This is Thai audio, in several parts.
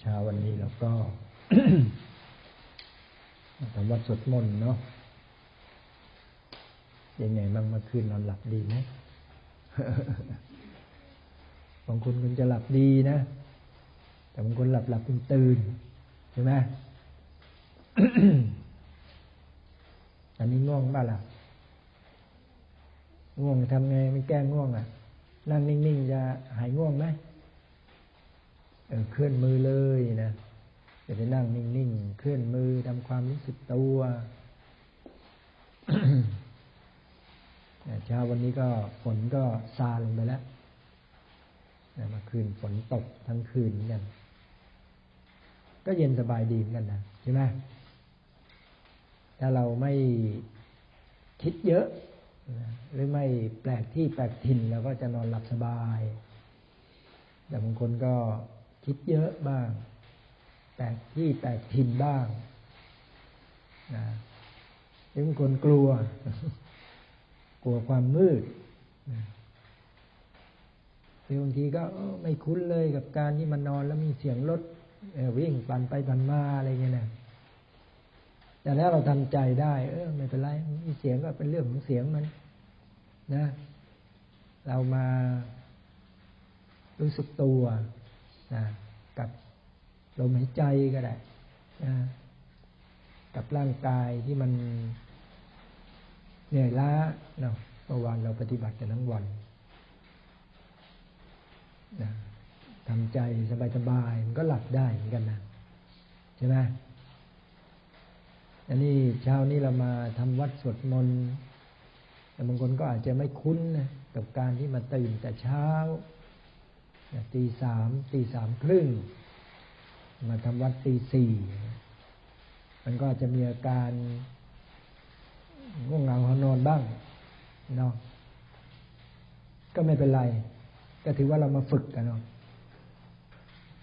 เช้าวันนี้เราก็ทำวัดสวดมนต์เนาะยังไงบ้างเมื่อคืนนอนหลับดีไหมบางคนคุณจะหลับดีนะ แต่บางคนหลับหลับคุณตื่นใช่ไหมอันนี้ง่วงบ้าล่ะง่วงทำไงไม่แก้ง่วงอะ นั่งนิ่งๆจะหายง่วงไหมเออเคลื่อนมือเลยนะจะไปนั่งนิ่งๆ เคลื่อนมือทำความรู้สึกตัวเช้าวันนี้ก็ฝนก็ซาลงไปแล้วมาคืนฝนตกทั้งคืนกันก็เย็นสบายดีเหมือนกันนะใช่ไหมถ้าเราไม่คิดเยอะ หรือไม่แปลกที่แปลกถิ่นเราก็จะนอนหลับสบาย แต่บางคนก็คิดเยอะบ้าง แปลกที่แปลกถิ่นบ้างนะหรือบางคนกลัว กลัวความมืดหรือบางทีก็ไม่คุ้นเลยกับการที่มันนอนแล้วมีเสียงรถวิ่งปั่นไปปั่นมาอะไรเงี้ยนะ แต่แล้วเราทำใจได้ เออ ไม่เป็นไรมีเสียงก็เป็นเรื่องของเสียงมัน นะ เรามารู้สึกตัวนะกับลมหายใจก็ได้นะกับร่างกายที่มันเหนื่อยล้าเนาะเมื่อวานเราปฏิบัติกันทั้งวันนะทำใจสบายๆมันก็หลับได้เหมือนกันนะใช่ไหม อันนี้เช้านี้เรามาทำวัดสวดมนต์แต่บางคนก็อาจจะไม่คุ้นนะกับการที่มาตื่นแต่เช้าตีสามตีสามครึ่งมาทำวัดตีสี่มันก็อาจะมีอาการง่วงเหงาหอนอนบ้างเนาะก็ไม่เป็นไร ก็ถือว่าเรามาฝึกกันเนาะ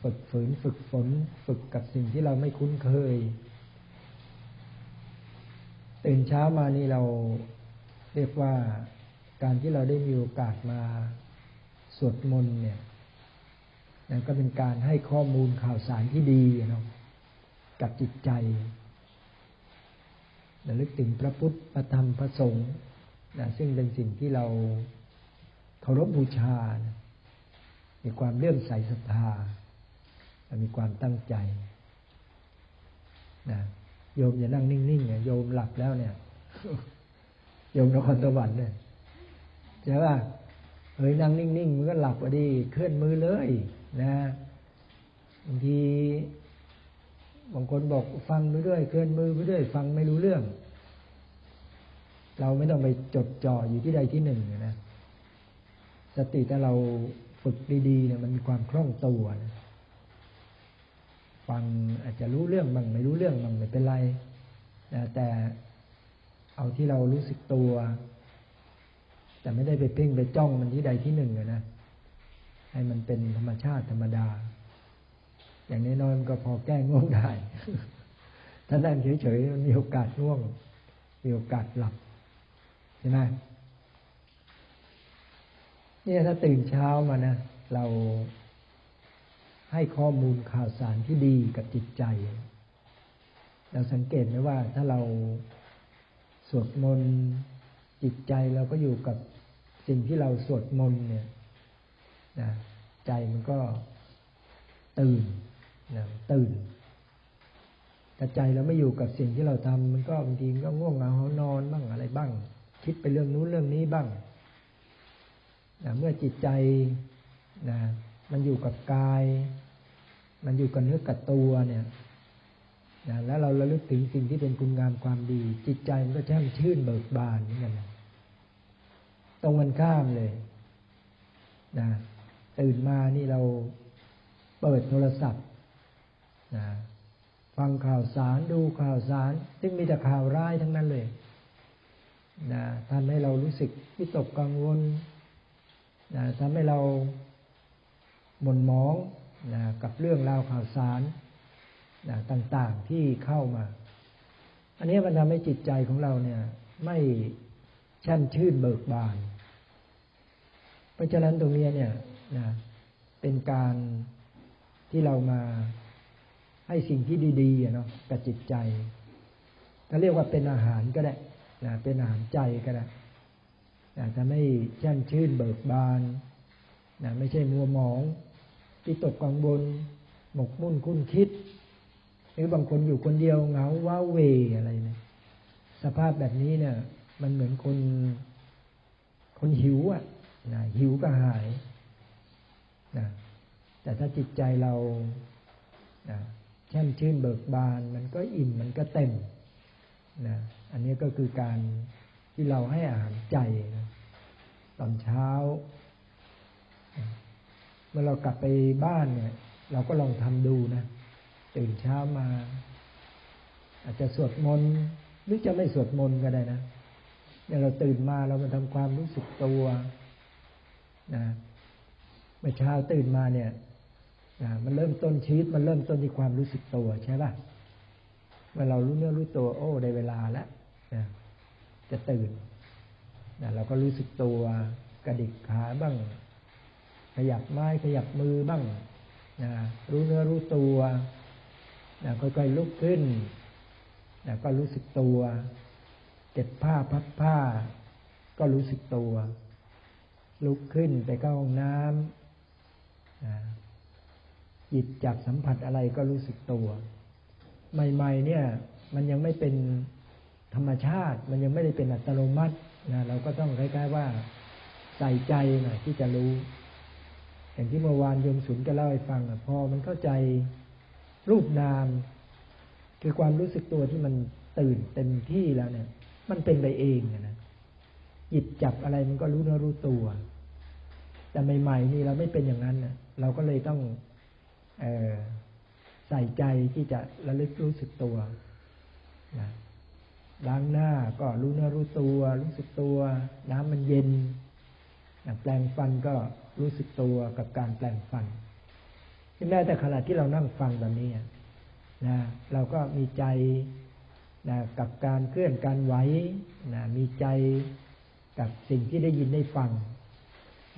ฝึกฝืนฝึกฝน ฝึกกับสิ่งที่เราไม่คุ้นเคย ตื่นเช้ามานี่เราเรียกว่าการที่เราได้มีโอกาสมาสวดมนต์เนี่ยนั่นก็เป็นการให้ข้อมูลข่าวสารที่ดีเนาะกับจิตใจระลึกถึงพระพุทธพระธรรมพระสงฆ์นะซึ่งเป็นสิ่งที่เราเคารพบูชานะมีความเลื่อมใสศรัทธา มีความตั้งใจนะ โยมอย่านั่งนิ่งๆเนี่ยโยมหลับแล้วเนี่ยโยมนครสวรรค์เนี่ยใช่ป่ะเฮ้ยนั่งนิ่งๆมันก็หลับอะดีเคลื่อนมือเลย นะบางทีบางคนบอกฟังไปด้วยเคลื่อนมือไปด้วย ฟังไม่รู้เรื่อง เราไม่ต้องไปจดจ่ออยู่ที่ใดที่หนึ่งนะสติถ้าเราฝึกดีๆเนี่ยมันมีความคล่องตัวนะ ฟังอาจจะรู้เรื่องบ้างไม่รู้เรื่องบ้างไม่เป็นไรแต่เอาที่เรารู้สึกตัว แต่ไม่ได้ไปเพ่งไปจ้องมันที่ใดที่หนึ่งนะให้มันเป็นธรรมชาติธรรมดา อย่างน้อยๆมันก็พอแก้ง่วงได้ ถ้านั่งเฉยๆมันมีโอกาสง่วง มีโอกาสหลับใช่ไหมเนี่ยถ้าตื่นเช้ามานะเรา ให้ข้อมูลข่าวสารที่ดีกับจิตใจ เราสังเกตไหมว่าถ้าเราสวดมนต์จิตใจเราก็อยู่กับสิ่งที่เราสวดมนต์เนี่ยนะใจมันก็ตื่นนะตื่นแต่ใจเราไม่อยู่กับสิ่งที่เราทำมันก็บางทีก็ง่วงเหงาหานอนบ้างอะไรบ้าง คิดไปเรื่องนู้นเรื่องนี้บ้างนะเมื่อจิตใจนะ มันอยู่กับกาย มันอยู่กับเนื้อกับตัวเนี่ยนะแล้วเราระลึกถึงสิ่งที่เป็นคุณงามความดี จิตใจมันก็แช่มชื่นเบิกบานเหมือนกันตรงกันข้ามเลยนะตื่นมานี่เราเปิดโทรศัพท์นะฟังข่าวสารดูข่าวสาร ซึ่งมีแต่ข่าวร้ายทั้งนั้นเลยนะทำให้เรารู้สึกวิตกกังวลนะทำให้เรา ม่นมองนะกับเรื่องราวข่าวสารนะต่างๆที่เข้ามา อันนี้มันทำให้จิตใจของเราเนี่ย ไม่แช่มชื่นเบิกบาน เพราะฉะนั้นตรงนี้เนี่ยนะเป็นการที่เรามาให้สิ่งที่ดีๆเนาะกับจิตใจถ้าเรียกว่าเป็นอาหารก็ได้นะเป็นอาหารใจก็ได้นะทำให้แช่มชื่นเบิกบานนะไม่ใช่มัวหมอง ที่ตกกังวลหมกมุ่นคุ้นคิด หรือบางคนอยู่คนเดียวเหงาว้าเวอะไรเนี่ยสภาพแบบนี้เนี่ย มันเหมือนคนคนหิวอะนะหิวก็หายนะแต่ถ้าจิตใจเรานะแช่มชื่นเบิกบาน มันก็อิ่มมันก็เต็มนะอันนี้ก็คือการที่เราให้อาหารใจนะตอนเช้า เมื่อเรากลับไปบ้านเนี่ย เราก็ลองทำดูนะตื่นเช้ามา อาจจะสวดมนต์หรือจะไม่สวดมนต์ก็ได้นะเนี่ยเราตื่นมาเรามาทำความรู้สึกตัวนะเมื่อเช้าตื่นมาเนี่ยนะมันเริ่มต้นชีวิตมันเริ่มต้นที่ความรู้สึกตัวใช่ป่ะเมื่อเรารู้เนื้อรู้ตัว โอ้ได้เวลาแล้วนะจะตื่นนะเราก็รู้สึกตัวกระดิกขาบ้าง ขยับไม้ขยับมือบ้างนะรู้เนื้อรู้ตัวนะค่อยๆลุกขึ้นนะก็รู้สึกตัว เก็บผ้าพับผ้า ก็รู้สึกตัว ลุกขึ้นไปเข้าห้องน้ำนะหยิบจับสัมผัสอะไรก็รู้สึกตัว ใหม่ ๆ เนี่ย มันยังไม่เป็นธรรมชาติ มันยังไม่ได้เป็นอัตโนมัตินะเราก็ต้องคล้ายๆว่าใส่ใจหน่อยที่จะรู้ อย่างที่เมื่อวานโยมสุนก็เล่าให้ฟังพอมันเข้าใจรูปนาม คือความรู้สึกตัวที่มันตื่นเต็มที่แล้วเนี่ย มันเป็นไปเองนะหยิบจับอะไรมันก็รู้เนื้อรู้ตัว แต่ใหม่ๆนี่เราไม่เป็นอย่างนั้นนะเราก็เลยต้องเออใส่ใจที่จะระลึกรู้สึกตัวนะล้างหน้าก็รู้เนื้อรู้ตัว รู้สึกตัว น้ำมันเย็น แปลงฟันก็รู้สึกตัวกับการแปลงฟันแม้แต่ขณะที่เรานั่งฟังแบบนี้นะเราก็มีใจนะกับการเคลื่อนการไหวนะมีใจกับสิ่งที่ได้ยินได้ฟัง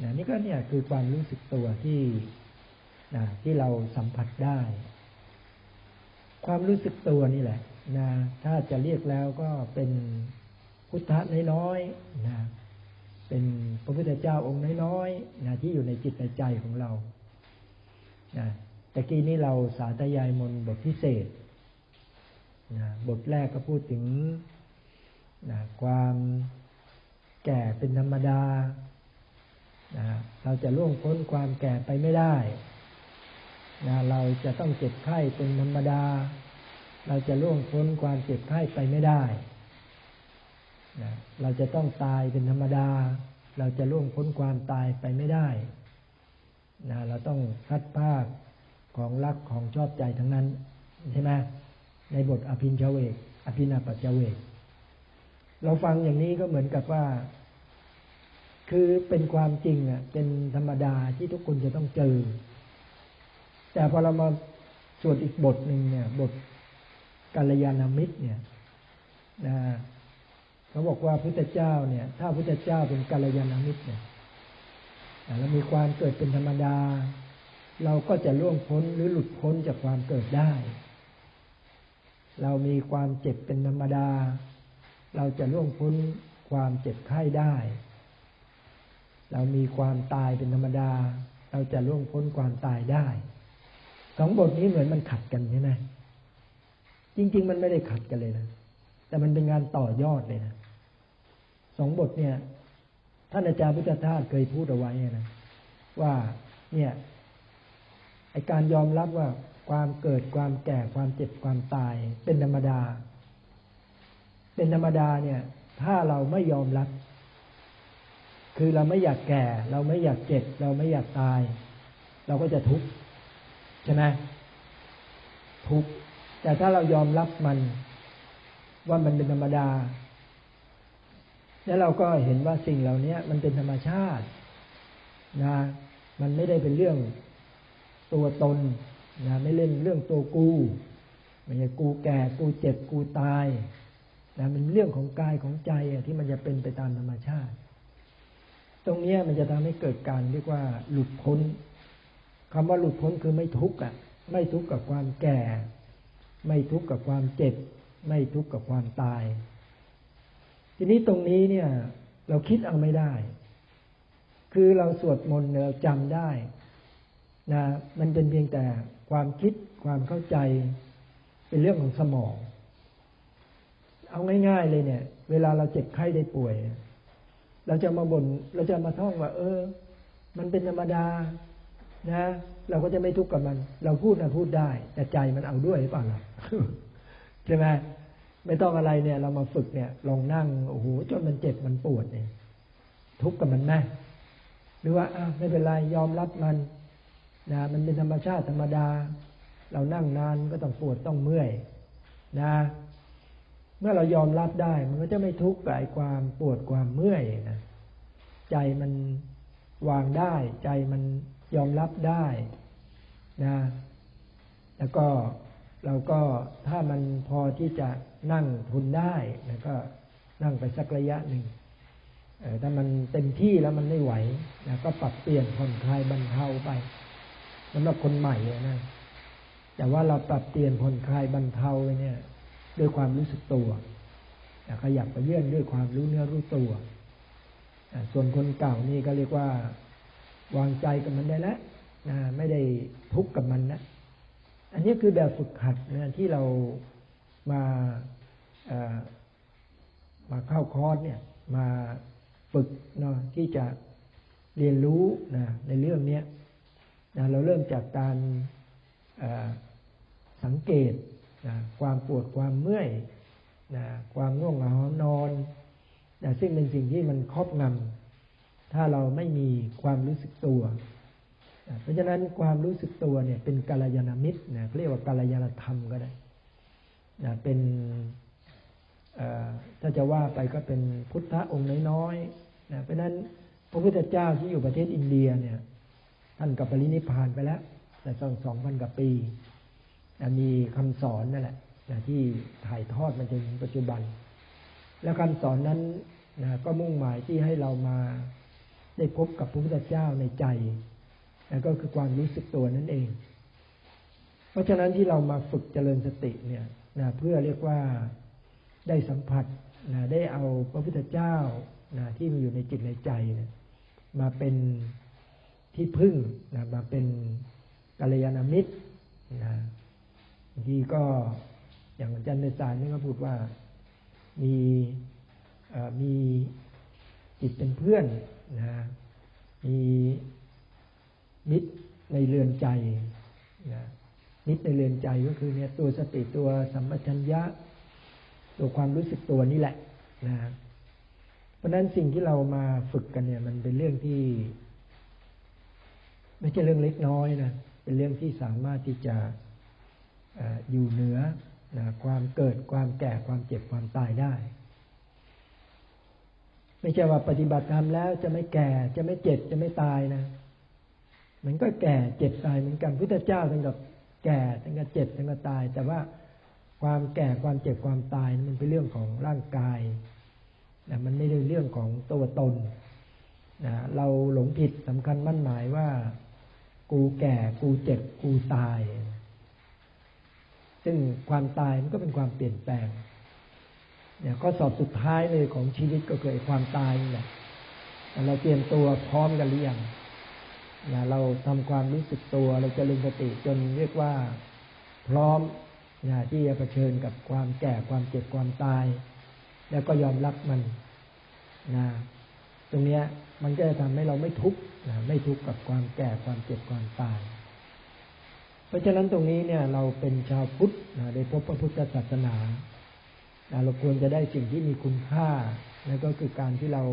นะนี่ก็เนี่ยคือความรู้สึกตัวที่นะที่เราสัมผัสได้ ความรู้สึกตัวนี่แหละนะถ้าจะเรียกแล้วก็เป็นพุทธะน้อยๆนะ เป็นพระพุทธเจ้าองค์น้อยๆนะที่อยู่ในจิตในใจของเรานะตะกี้นี้เราสาธยายมนบทพิเศษนะบทแรกก็พูดถึงนะความแก่เป็นธรรมดานะเราจะล่วงพ้นความแก่ไปไม่ได้นะเราจะต้องเจ็บไข้เป็นธรรมดา เราจะล่วงพ้นความเจ็บไข้ไปไม่ได้ เราจะต้องตายเป็นธรรมดา เราจะล่วงพ้นความตายไปไม่ได้นะเราต้องคัดภาคของรักของชอบใจทั้งนั้น ใช่ไหมในบทอภินชเวก อภินาปัจเจเวก เราฟังอย่างนี้ก็เหมือนกับว่า คือเป็นความจริงอะ เป็นธรรมดาที่ทุกคนจะต้องเจอ แต่พอเรามาสวดอีกบทหนึ่งเนี่ย บทกัลยาณมิตรเนี่ยนะ เขาบอกว่าพุทธเจ้าเนี่ย ถ้าพุทธเจ้าเป็นกัลยาณมิตรเนี่ยแล้วมีความเกิดเป็นธรรมดา เราก็จะล่วงพ้นหรือหลุดพ้นจากความเกิดได้ เรามีความเจ็บเป็นธรรมดา เราจะล่วงพ้นความเจ็บไข้ได้ เรามีความตายเป็นธรรมดา เราจะล่วงพ้นความตายได้สองบทนี้เหมือนมันขัดกันใช่ไหมจริง ๆ มันไม่ได้ขัดกันเลยนะ แต่มันเป็นงานต่อยอดเลยนะสองบทเนี่ย ท่านอาจารย์พุทธทาสเคยพูดเอาไว้นะว่าเนี่ยไอการยอมรับว่าความเกิดความแก่ความเจ็บความตาย เป็นธรรมดา เป็นธรรมดาเนี่ย ถ้าเราไม่ยอมรับ คือเราไม่อยากแก่ เราไม่อยากเจ็บ เราไม่อยากตาย เราก็จะทุกข์ใช่ไหมทุกข์แต่ถ้าเรายอมรับมัน ว่ามันเป็นธรรมดา แล้วเราก็เห็นว่าสิ่งเหล่านี้มันเป็นธรรมชาตินะมันไม่ได้เป็นเรื่องตัวตนนะไม่เล่นเรื่องตัวกูมันจะกูแก่กูเจ็บกูตายนะมันเรื่องของกายของใจที่มันจะเป็นไปตามธรรมชาติ ตรงนี้มันจะทำให้เกิดการเรียกว่าหลุดพ้นคำว่าหลุดพ้นคือไม่ทุกข์อะ ไม่ทุกข์กับความแก่ ไม่ทุกข์กับความเจ็บ ไม่ทุกข์กับความตาย ทีนี้ตรงนี้เนี่ย เราคิดเอาไม่ได้ คือเราสวดมนต์เราจำได้นะมันเป็นเพียงแต่ความคิดความเข้าใจเป็นเรื่องของสมอง เอาง่าย ๆ เลยเนี่ย เวลาเราเจ็บไข้ได้ป่วย เราจะมาบน่นเราจะมาท่องว่า เออ มันเป็นธรรมดา นะ เราก็จะไม่ทุกข์กับมัน เราพูดนะพูดได้ แต่ใจมันเอาด้วยหรือเปล่าล่ะ ใช่ไหมไม่ต้องอะไรเนี่ย เรามาฝึกเนี่ยลองนั่งโอ้โหจนมันเจ็บมันปวดเนี่ย ทุกข์กับมันไหมหรือว่าอะไม่เป็นไรยอมรับมันนะมันเป็นธรรมชาติธรรมดา เรานั่งนานก็ต้องปวดต้องเมื่อยนะ เมื่อเรายอมรับได้มันก็จะไม่ทุกข์กับความปวดความเมื่อยนะใจมันวางได้ ใจมันยอมรับได้นะ แล้วก็ เราก็ถ้ามันพอที่จะนั่งทุนได้นะก็นั่งไปสักระยะหนึ่งถ้ามันเต็มที่แล้วมันไม่ไหวนะก็ปรับเปลี่ยนผ่อนคลายบรรเทาไปสำหรับคนใหม่นะแต่ว่าเราปรับเปลี่ยนผ่อนคลายบรรเทาไปเนี่ย ด้วยความรู้สึกตัวขยับไปเยื่อนด้วยความรู้เนื้อรู้ตัวส่วนคนเก่านี่ก็เรียกว่า วางใจกับมันได้แล้วไม่ได้ทุกข์กับมันนะ อันนี้คือแบบฝึกหัดนะที่เรามามาเข้าคอร์สเนี่ยมาฝึกเนาะที่จะเรียนรู้นะในเรื่องนี้นะเราเริ่มจากการสังเกตนะความปวดความเมื่อยนะความง่วงเหงานอนนะซึ่งเป็นสิ่งที่มันครอบงำถ้าเราไม่มีความรู้สึกตัว เพราะฉะนั้นความรู้สึกตัวเนี่ยเป็นกาลยานามิตรนะเรียกว่ากาลยานธรรมก็ได้นะเป็นถ้าจะว่าไปก็เป็นพุทธองค์น้อยๆนะเพราะฉะนั้นพระพุทธเจ้าที่อยู่ประเทศอินเดียเนี่ย ท่านกับปรินิพานไปแล้ว แต่สองสองพันกว่าปีมีคำสอนนั่นแหละที่ถ่ายทอดมาจนถึงปัจจุบัน แล้วคำสอนนั้นนะก็มุ่งหมายที่ให้เรามาได้พบกับพระพุทธเจ้าในใจ นะก็คือความรู้สึกตัวนั่นเอง เพราะฉะนั้นที่เรามาฝึกเจริญสติเนี่ยนะเพื่อเรียกว่าได้สัมผัสนะได้เอาพระพุทธเจ้านะที่มีอยู่ในจิตในใจนะมาเป็นที่พึ่งนะมาเป็นกัลยาณมิตรนะบางทีก็อย่างอาจารย์ในสารนี่ก็พูดว่ามีมีจิตเป็นเพื่อนนะมี มิตรในเรือนใจนะมิตรในเรือนใจก็คือเนี่ยตัวสติตัวสัมปชัญญะ ตัวความรู้สึกตัวนี่แหละนะเพราะนั้นสิ่งที่เรามาฝึกกันเนี่ย มันเป็นเรื่องที่ ไม่ใช่เรื่องเล็กน้อยนะเป็นเรื่องที่สามารถที่จะอยู่เหนือนะความเกิดความแก่ความเจ็บความตายได้ ไม่ใช่ว่าปฏิบัติธรรมแล้วจะไม่แก่จะไม่เจ็บจะไม่ตายนะ มันก็แก่เจ็บตายเหมือนกันพุทธเจ้าถึงกับแก่ถึงกับเจ็บถึงกับตาย แต่ว่าความแก่ความเจ็บความตายมันเป็นเรื่องของร่างกายนะมันไม่ใช่เรื่องของตัวตนนะเราหลงผิดสำคัญมั่นหมายว่า กูแก่กูเจ็บกูตาย ซึ่งความตายมันก็เป็นความเปลี่ยนแปลงเนี่ยข้อสอบสุดท้ายเลยของชีวิตก็คือความตายนี่แหละเราเตรียมตัวพร้อมกันหรือยัง นะเราทำความรู้สึกตัวเราจะลึงสติจนเรียกว่าพร้อมนะที่จะเผชิญกับความแก่ความเจ็บความตาย แล้วก็ยอมรับมันนะตรงนี้มันก็จะทำให้เราไม่ทุกข์ไม่ทุกข์กับความแก่ความเจ็บความตาย เพราะฉะนั้นตรงนี้เนี่ย เราเป็นชาวพุทธได้พบพระพุทธศาสนาเราควรจะได้สิ่งที่มีคุณค่านั่นก็คือการที่เรา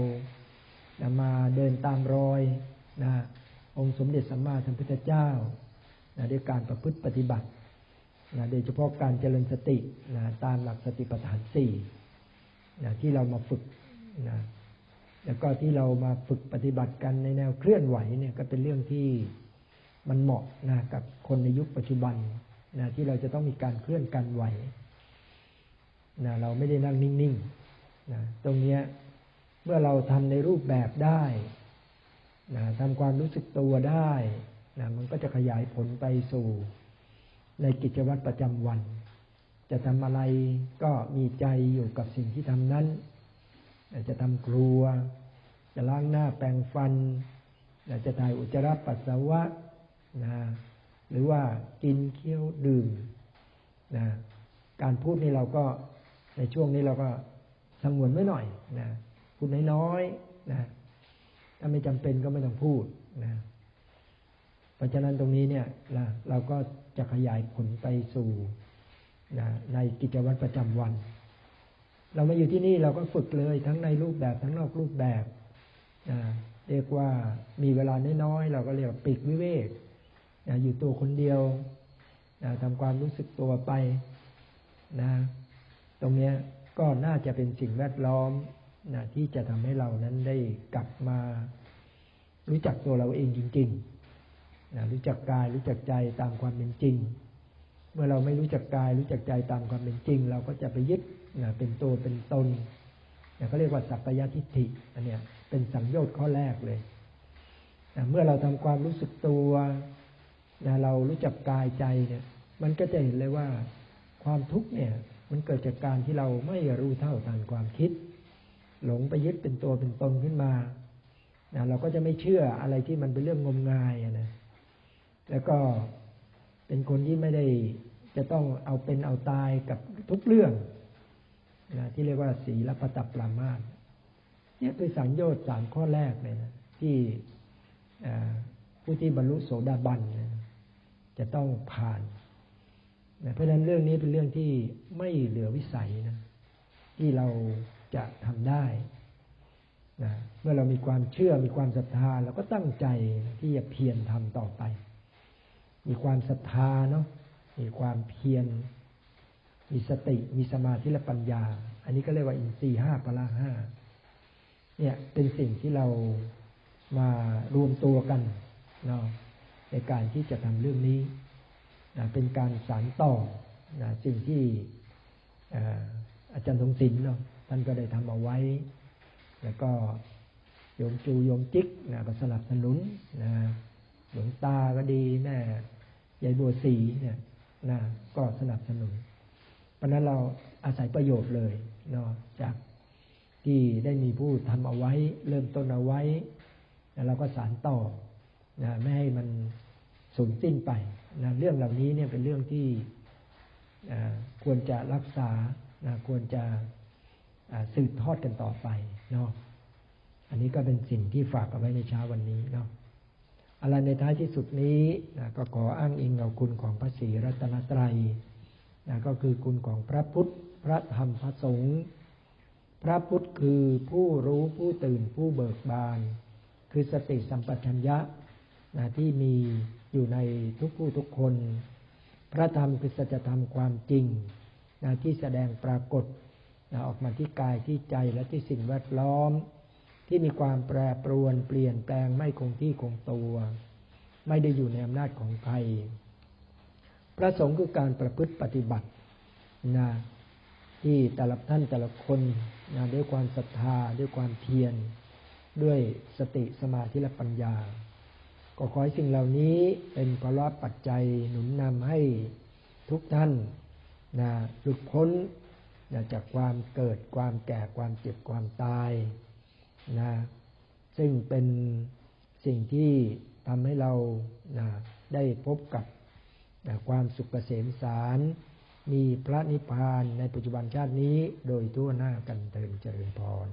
มาเดินตามรอยนะ องค์สมเด็จสัมมาสัมพุทธเจ้านะด้วยการประพฤติปฏิบัตินะโดยเฉพาะการเจริญสตินะตามหลักสติปัฏฐานสี่นะที่เรามาฝึกนะแล้วก็ที่เรามาฝึกปฏิบัติกันในแนวเคลื่อนไหวเนี่ยก็เป็นเรื่องที่มันเหมาะนะกับคนในยุคปัจจุบันนะที่เราจะต้องมีการเคลื่อนการไหวนะเราไม่ได้นั่งนิ่งๆนะตรงนี้เมื่อเราทำในรูปแบบได้ นะทำความรู้สึกตัวได้นะมันก็จะขยายผลไปสู่ในกิจวัตรประจำวัน จะทำอะไรก็มีใจอยู่กับสิ่งที่ทำนั้น จะทำครัว จะล้างหน้าแปรงฟัน จะถ่ายอุจจาระปัสสาวะนะหรือว่ากินเคี้ยวดื่มนะการพูดนี่เราก็ในช่วงนี้เราก็สงวนไว้หน่อยนะพูดน้อยๆนะ ถ้าไม่จำเป็นก็ไม่ต้องพูดนะเพราะฉะนั้นตรงนี้เนี่ยนะเราก็จะขยายผลไปสู่นะในกิจวัตรประจำวัน เรามาอยู่ที่นี่เราก็ฝึกเลยทั้งในรูปแบบทั้งนอกรูปแบบนะเรียกว่ามีเวลาน้อยๆเราก็เรียกว่าปิดวิเวกนะอยู่ตัวคนเดียวนะทำความรู้สึกตัวไปนะ ตรงนี้ก็น่าจะเป็นสิ่งแวดล้อม นะที่จะทำให้เรานั้นได้กลับมา รู้จักตัวเราเองจริงๆนะรู้จักกายรู้จักใจตามความเป็นจริง เมื่อเราไม่รู้จักกาย รู้จักใจตามความเป็นจริง เราก็จะไปยึดนะเป็นตัวเป็นตนนะเขาเรียกว่าสัพพยทิฏฐิอันเนี้ยเป็นสังโยชน์ข้อแรกเลยนะเมื่อเราทำความรู้สึกตัวนะเรารู้จักกายใจเนี่ย มันก็จะเห็นเลยว่าความทุกข์เนี่ย มันเกิดจากการที่เราไม่รู้เท่าทันความคิด หลงไปยึดเป็นตัวเป็นตนขึ้นมานะเราก็จะไม่เชื่ออะไรที่มันเป็นเรื่องงมงายนะแล้วก็เป็นคนที่ไม่ได้จะต้องเอาเป็นเอาตายกับทุกเรื่องนะที่เรียกว่าสีลปตับปรามาสเนี่ยคือสังโยชน์สามข้อแรกเลยนะที่ผู้ที่บรรลุโสดาบันนะจะต้องผ่านนะเพราะฉะนั้นเรื่องนี้เป็นเรื่องที่ไม่เหลือวิสัยนะที่เรา จะทำได้นะเมื่อเรามีความเชื่อมีความศรัทธาเราก็ตั้งใจที่จะเพียรทำต่อไป มีความศรัทธาเนาะมีความเพียรมีสติมีสมาธิและปัญญา อันนี้ก็เรียกว่าอินทรีห้าพละห้าเนี่ยเป็นสิ่งที่เรามารวมตัวกันเนาะในการที่จะทำเรื่องนี้นะเป็นการสานต่อนะสิ่งที่อาจารย์ทงศิลป์เนาะ ท่านก็ได้ทำเอาไว้ แล้วก็โยมจูโยมจิกนะก็สนับสนุนนะหลวงตาก็ดีแม่ยายบัวสีเนี่ยนะก็สนับสนุน เพราะนั้นเราอาศัยประโยชน์เลยเนาะจากที่ได้มีผู้ทำเอาไว้ เริ่มต้นเอาไว้แล้วเราก็สานต่อนะไม่ให้มันสูญสิ้นไปนะเรื่องเหล่านี้เนี่ยเป็นเรื่องที่ควรจะรักษานะควรจะ สืบทอดกันต่อไปเนาะอันนี้ก็เป็นสิ่งที่ฝากเอาไว้ในเช้าวันนี้เนาะอะไรในท้ายที่สุดนี้นะก็ขออ้างอิงเอาคุณของพระศรีรัตนตรัยนะก็คือคุณของพระพุทธ พระธรรมพระสงฆ์พระพุทธคือผู้รู้ผู้ตื่นผู้เบิกบาน คือสติสัมปชัญญะนะที่มีอยู่ในทุกผู้ทุกคน พระธรรมคือสัจธรรมความจริงนะที่แสดงปรากฏ ออกมาที่กายที่ใจและที่สิ่งแวดล้อม ที่มีความแปรปรวนเปลี่ยนแปลงไม่คงที่คงตัว ไม่ได้อยู่ในอำนาจของใครพระสงฆ์คือการประพฤติปฏิบัตินะที่แต่ละท่านแต่ละคนนะด้วยความศรัทธาด้วยความเพียรด้วยสติสมาธิและปัญญา ก็ขอให้สิ่งเหล่านี้เป็นพละปัจจัยหนุนนำให้ทุกท่านนะหลุดพ้น นะจากความเกิดความแก่ความเจ็บความตายนะซึ่งเป็นสิ่งที่ทำให้เรานะได้พบกับนะความสุขเกษมสาร มีพระนิพพานในปัจจุบันชาตินี้โดยทั่วหน้ากันเตินเจริญพร